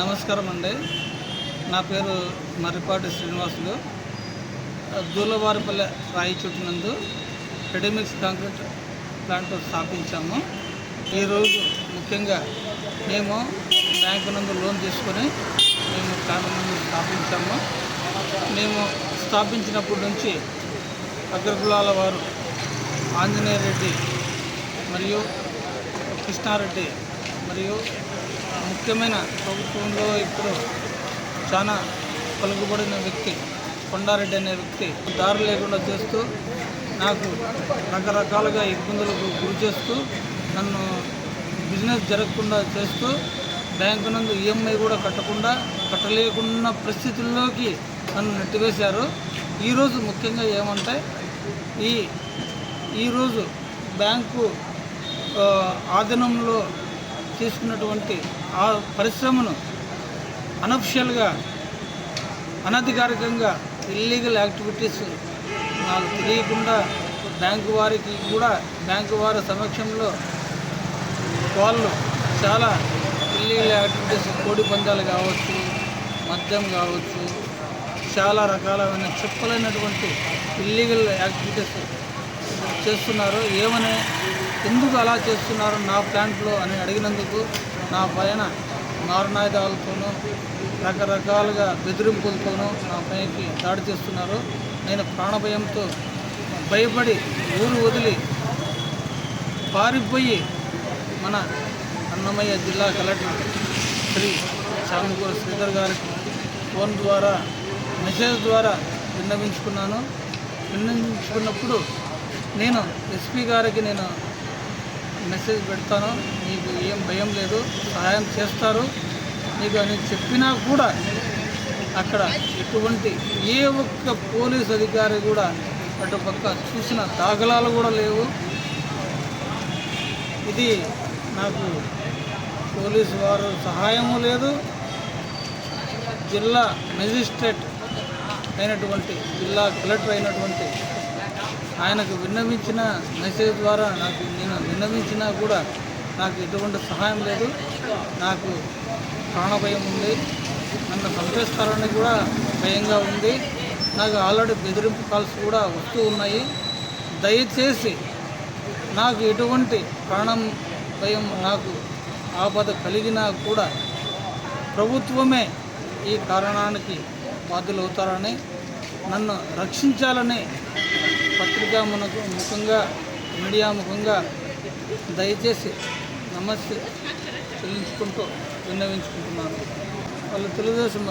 నమస్కారం అండి. నా పేరు మర్రిపాటి శ్రీనివాసులు. దూలవారిపల్లె రాయి చుట్టు నందు రెడీమిక్స్ కాంక్రీట్ ప్లాంట్ స్థాపించాము. ఈరోజు ముఖ్యంగా మేము బ్యాంకు నందు లోన్ తీసుకొని మేము ప్లాంట్ స్థాపించాము. మేము స్థాపించినప్పటి నుంచి అగ్రకులాల వారు ఆంజనేయ రెడ్డి మరియు కృష్ణారెడ్డి మరియు ముఖ్యమైన ప్రభుత్వంలో ఇప్పుడు చాలా పలుకుబడిన వ్యక్తి కొండారెడ్డి అనే వ్యక్తి దారి లేకుండా చేస్తూ నాకు రకరకాలుగా ఇబ్బందులకు గురి చేస్తూ నన్ను బిజినెస్ జరగకుండా చేస్తూ బ్యాంకు నందు ఈఎంఐ కూడా కట్టకుండా కట్టలేకున్న పరిస్థితుల్లోకి నన్ను నెట్టివేశారు. ఈరోజు ముఖ్యంగా ఏమంటే ఈ ఈరోజు బ్యాంకు ఆధీనంలో తీసుకున్నటువంటి ఆ పరిశ్రమను అనఫిషియల్గా అనధికారికంగా ఇల్లీగల్ యాక్టివిటీస్ నాకు తెలియకుండా బ్యాంకు వారికి కూడా బ్యాంకు వారి సమక్షంలో వాళ్ళు చాలా ఇల్లీగల్ యాక్టివిటీస్ కోడి పందాలు కావచ్చు మద్యం కావచ్చు చాలా రకాలైన చెప్పలేనటువంటి ఇల్లీగల్ యాక్టివిటీస్ చేస్తున్నారు ఏమనే ఎందుకు అలా చేస్తున్నారు నా ప్లాంట్లో అని అడిగినందుకు నా పైన మారణాయుధాలతోనూ రకరకాలుగా బెదిరింపులతోనూ నా పైకి దాడి చేస్తున్నారు. నేను ప్రాణభయంతో భయపడి ఊరు వదిలి పారిపోయి మన అన్నమయ్య జిల్లా కలెక్టర్ శ్రీ చామకూర శ్రీధర్ గారికి ఫోన్ ద్వారా మెసేజ్ ద్వారా విన్నవించుకున్నాను. విన్నవించుకున్నప్పుడు నేను ఎస్పీ గారికి నేను మెసేజ్ పెడతాను. మీకు ఏం భయం లేదు. సహాయం చేస్తారు. మీకు అని చెప్పినా కూడా అక్కడ ఎటువంటి ఏ ఒక్క పోలీస్ అధికారి కూడా అటుపక్క చూసిన దాఖలాలు కూడా లేవు. ఇది నాకు పోలీసు వారు సహాయము లేదు. జిల్లా మెజిస్ట్రేట్ అయినటువంటి జిల్లా కలెక్టర్ అయినటువంటి ఆయనకు విన్నవించిన మెసేజ్ ద్వారా నాకు నేను విన్నవించినా కూడా నాకు ఎటువంటి సహాయం లేదు. నాకు ప్రాణభయం ఉంది. నన్ను చంపేస్తారని కూడా భయంగా ఉంది. నాకు ఆల్రెడీ బెదిరింపు కాల్స్ కూడా వస్తూ ఉన్నాయి. దయచేసి నాకు ఎటువంటి ప్రాణం భయం నాకు ఆపద కలిగినా కూడా ప్రభుత్వమే ఈ కారణానికి బాధ్యులవుతారని నన్ను రక్షించాలని పత్రికా మునకు ముఖంగా మీడియా ముఖంగా దయచేసి నమస్తే చెల్లించుకుంటూ విన్నవించుకుంటున్నాను. వాళ్ళు తెలుగుదేశం